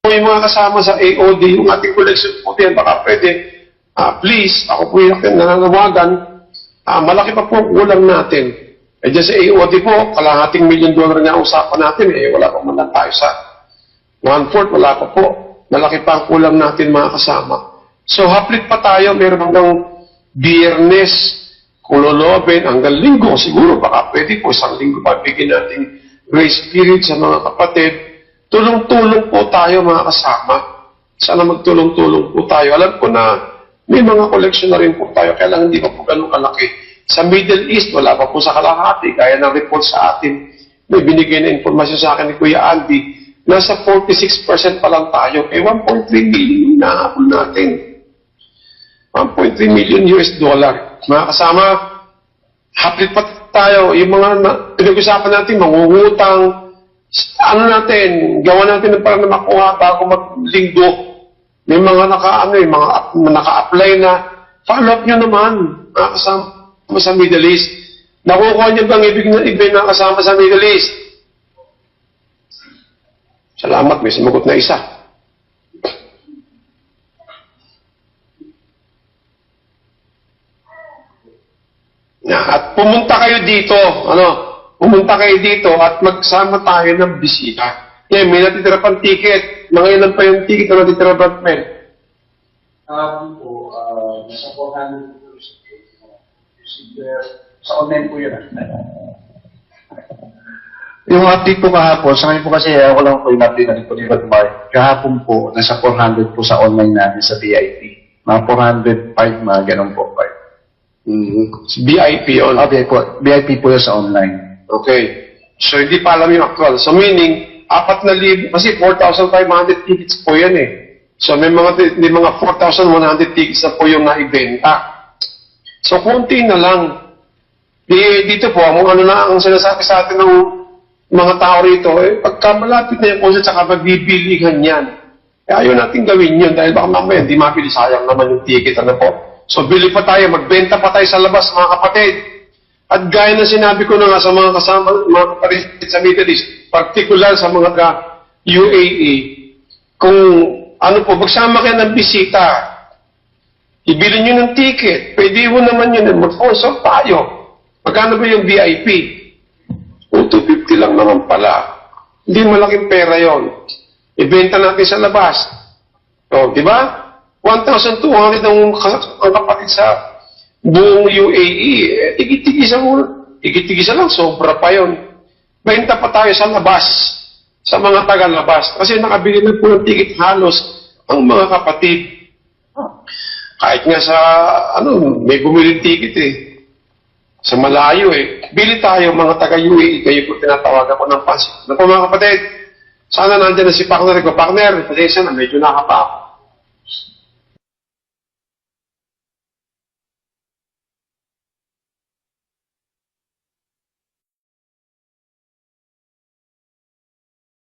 Kung yung mga kasama sa AOD, yung ating collection po yan, baka pwede, ah, please, ako po yung nananawagan, ah, malaki pa po ang kulang natin. Eh dyan sa AOD po, kalahating million dollar nga usapan natin, eh, wala pa man lang tayo sa one-fourth, wala pa po. Malaki pa ang kulang natin mga kasama. So, haplit pa tayo, meron hanggang biyernes, kung lolobin, hanggang linggo, siguro, baka pwede po, isang linggo pa, bigyan natin grace period sa mga kapatid. Tulong-tulong po tayo mga kasama. Sana magtulong-tulong po tayo. Alam ko na may mga collection na rin po tayo, kaya lang hindi pa po ganun kalaki. Sa Middle East, wala pa po sa kalahati, kaya ng report sa atin. May binigay na informasyon sa akin ni Kuya Andy, nasa 46% pa lang tayo. Eh, 1.3 million yung nahabol natin. 1.3 million US dollar. Mga kasama, haplit pa tayo. Yung mga na, pinag-usapan natin, mangungutang, ano natin, gawa natin ng parang na makuha bago maglinggo. May mga naka, ano, yung mga ap- naka-apply na. Follow up nyo naman, mga kasama sa Middle East. Nakukuha nyo bang ibig na ibig na kasama sa Middle East? Salamat, may sumagot na isa. Na, at pumunta kayo dito, ano, pumunta kayo dito at magsama tayo ng bisita. Yan, may natitira pang ticket. Mga ilan pa yung ticket na natitira pa, men? Kahapon po, ah, nasa 400 po. Sa online po yun. ah. Yung update po kahapon, sa ngayon po kasi ako lang po yung update natin po ni Brad Mark. Kahapon po, nasa 400 po sa online natin sa VIP. Mga 405, mga ganun po. Five. Mm, VIP yun. Ah, VIP po, VIP po yun sa online. Okay. So, hindi pa alam yung actual. So, meaning, apat na libo, kasi 4,500 tickets po yan eh. So, may mga, may mga 4,100 tickets na po yung naibenta. So, konti na lang. Di, dito po, ang ano na ang sinasabi sa atin ng mga tao rito, eh, pagka malapit na yung concert, saka magbibilihan yan. Eh, ayaw natin gawin yun dahil baka mamaya hindi mapili, sayang naman yung ticket, ano po. So, bili pa tayo, magbenta pa tayo sa labas, mga kapatid. At gaya na sinabi ko na nga sa mga kasama, mga kapatid sa Middle East, particular sa mga ka UAE, kung ano po, magsama kayo ng bisita, ibili nyo ng ticket, pwede mo naman yun, mag-sponsor tayo. Magkano ba yung VIP? O 250 lang naman pala. Hindi malaking pera yon. Ibenta natin sa labas. O, di ba? 1,200 ang, ka- ang kapatid sa buong UAE. Eh, tigit-tigisa mo. Tigit-tigisa lang, sobra pa yon. Benta pa tayo sa labas. Sa mga taga-labas. Kasi nakabili na po ng ticket halos ang mga kapatid. Kahit nga sa, ano, may bumili ticket eh. Sa malayo eh. Bili tayo mga taga-UAE, kayo po tinatawagan ko ng pansin. Po mga kapatid? Sana nandiyan na si partner ko. Partner, pasensya na, medyo nakapa ako.